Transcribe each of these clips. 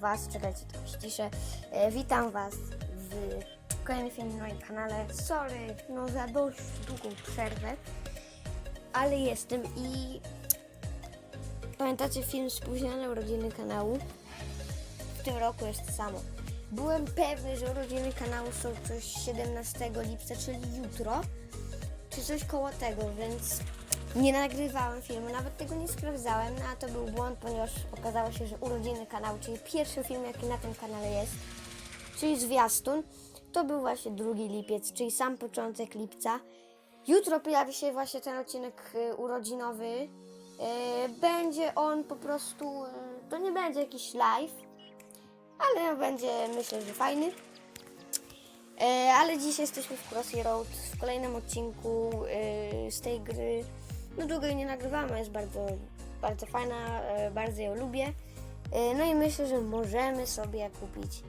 Was, czekajcie, to ściszę. E, witam Was w kolejnym filmie na moim kanale. Sorry, no za dość długą przerwę, ale jestem i pamiętacie film Spóźnione urodziny kanału? W tym roku jest to samo. Byłem pewny, że urodziny kanału są coś 17 lipca, czyli jutro, czy coś koło tego, więc nie nagrywałem filmu, nawet tego nie sprawdzałem, no a to był błąd, ponieważ okazało się, że urodziny kanału, czyli pierwszy film, jaki na tym kanale jest, czyli zwiastun, to był właśnie 2 lipiec, czyli sam początek lipca. Jutro pojawi się właśnie ten odcinek y, urodzinowy. Y, Będzie on po prostu, y, to nie będzie jakiś live, ale będzie myślę, że fajny. Ale dziś jesteśmy w Crossy Road w kolejnym odcinku z tej gry. No długo jej nie nagrywamy, jest bardzo, bardzo fajna, e, bardzo ją lubię. E, no i myślę, że możemy sobie kupić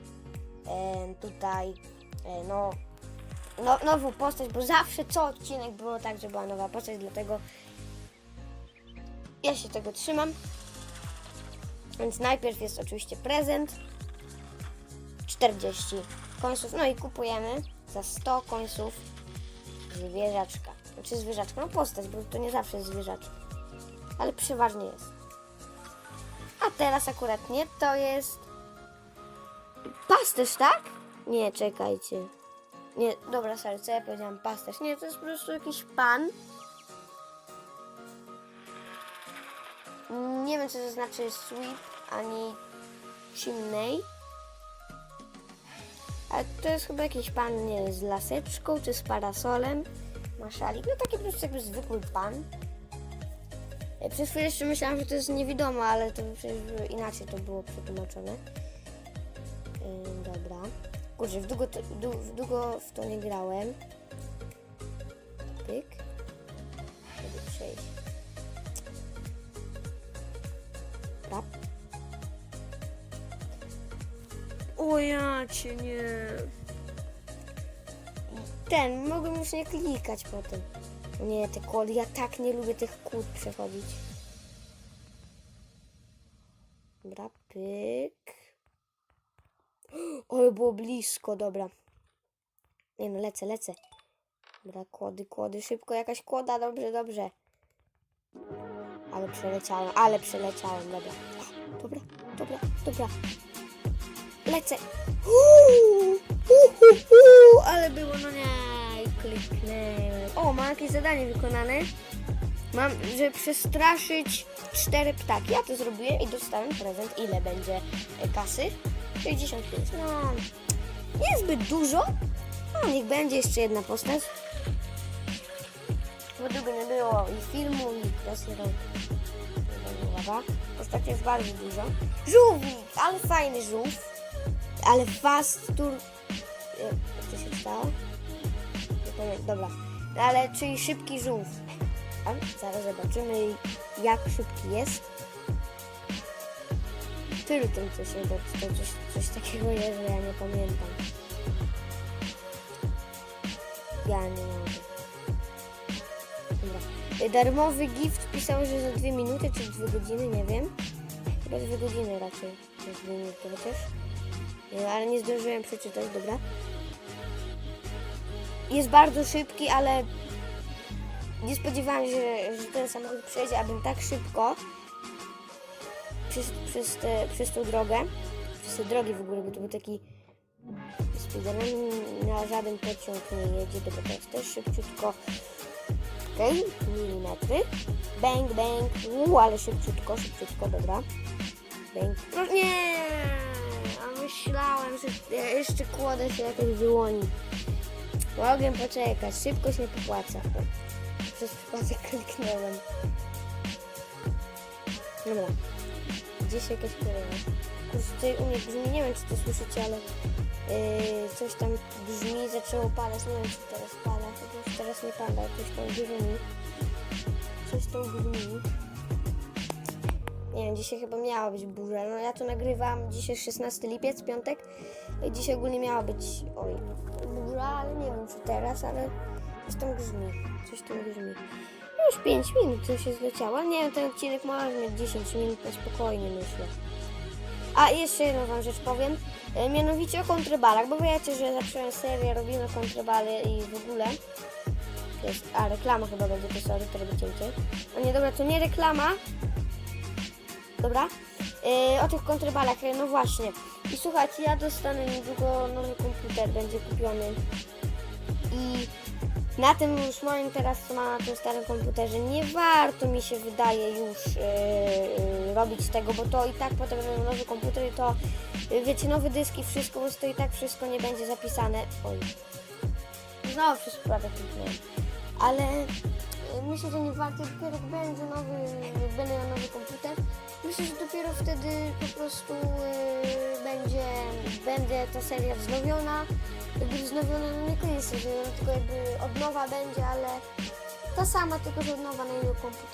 e, tutaj no, no, nową postać, bo zawsze co odcinek było tak, że była nowa postać, dlatego ja się tego trzymam. Więc najpierw jest oczywiście prezent. 40 końców. No i kupujemy za 100 końców zwierzaczka. Znaczy zwierzaczka, no postać, bo to nie zawsze jest zwierzaczek. Ale przeważnie jest. A teraz akurat nie, to jest pasterz, tak? Nie, czekajcie. Nie, dobra, sorry, co ja powiedziałam? Pasterz. Nie, to jest po prostu jakiś pan. Nie wiem, co to znaczy sweep, ani chimney. Ale to jest chyba jakiś pan, nie z laseczką czy z parasolem. Ma szalik. No taki po prostu jakby zwykły pan. Przez chwilę jeszcze myślałam, że to jest niewidoma, ale to przecież inaczej to było przetłumaczone. Ym, dobra. Kurczę, w długo, to, du, w długo w to nie grałem. Pyk. Żeby przejść. Rap. O ja cię nie. Ten, mogłem już nie klikać potem. Nie, te kody, ja tak nie lubię tych kłód przechodzić. Dobra, pyk. Ale było blisko, dobra. Nie no, lecę, lecę. Dobra, kłody, kłody, szybko, jakaś kłoda, dobrze, dobrze. Ale przeleciałem, ale przeleciałem, dobra. Dobra, dobra, dobra. Lecę. Uuu, ale było, no nie. O, mam jakieś zadanie wykonane. Mam, żeby przestraszyć cztery ptaki. Ja to zrobiłem i dostałem prezent. Ile będzie e, kasy? 65. No, niezbyt dużo. No, niech będzie jeszcze jedna postać. Bo długo nie było i filmu, i Road. Uwaga. Postać jest bardzo dużo. Żółwik, ale fajny żółw. Ale fast tour... to się stało? Nie pamiętam, dobra. No, Ale czyli szybki żółw. A zaraz zobaczymy jak szybki jest. Tylu tym coś, bo to coś, coś takiego jest, że ja nie pamiętam. Ja nie mogę. Dobra. Darmowy gift pisał, że za dwie minuty czy dwie godziny, nie wiem. Chyba dwie godziny raczej. Nie dwie minuty chociaż. Ale nie zdążyłem przeczytać, dobra. Jest bardzo szybki, ale nie spodziewałam się, że, że ten samochód przejdzie, abym tak szybko przez, przez, te, przez tą drogę, przez te drogi w ogóle, bo to był taki speedrun, na żaden pociąg nie jedzie, to jest też szybciutko. Okej, milimetry. Bang, bang, uuu, ale szybciutko, szybciutko, dobra. Bang. No nie! A myślałem, że jeszcze kładę się jakoś wyłoni. Mogę poczekać, szybko się popłaca. Przez przypadek kliknąłem. Dobra. Gdzieś jakaś kolejna. Kurczę, tutaj u mnie brzmi, nie wiem czy to słyszycie, ale yy, coś tam brzmi, zaczęło padać, nie wiem czy teraz pada, chyba już teraz nie pada, coś tam brzmi. Coś tam brzmi. Nie wiem, dzisiaj chyba miała być burza. No ja to nagrywam dzisiaj 16 lipiec, piątek. I Dzisiaj ogólnie miała być, oj, burza, ale nie wiem czy teraz, ale coś tam brzmi. Coś tam brzmi. No już 5 minut to się zleciało. Nie wiem, ten odcinek może mieć 10 minut na spokojnie myślę. A jeszcze jedną wam rzecz powiem, e, mianowicie o kontrybalach, bo wiecie, że zacząłem serię, robimy kontrybale i w ogóle. Jest, a reklama chyba będzie, to sorry, to robię. A nie, dobra, to nie reklama. Dobra. E, o tych kontrybalach, e, no właśnie. I słuchajcie, ja dostanę niedługo nowy komputer, będzie kupiony. I na tym już moim teraz, co mam na tym starym komputerze, nie warto mi się wydaje już e, robić tego, bo to i tak potem będą nowy komputer i to, wiecie, nowe dyski, wszystko, więc to i tak wszystko nie będzie zapisane. Oj. Znowu prawie kliknąłem. Ale myślę, że nie warto, dopiero jak będzie nowy, będę miał nowy komputer, myślę, że dopiero wtedy po prostu e, będzie, będzie ta seria wznowiona. Jakby wznowiona, no nie koniec wznowiona, tylko jakby odnowa będzie, ale ta sama, tylko że odnowa na innym komputerze.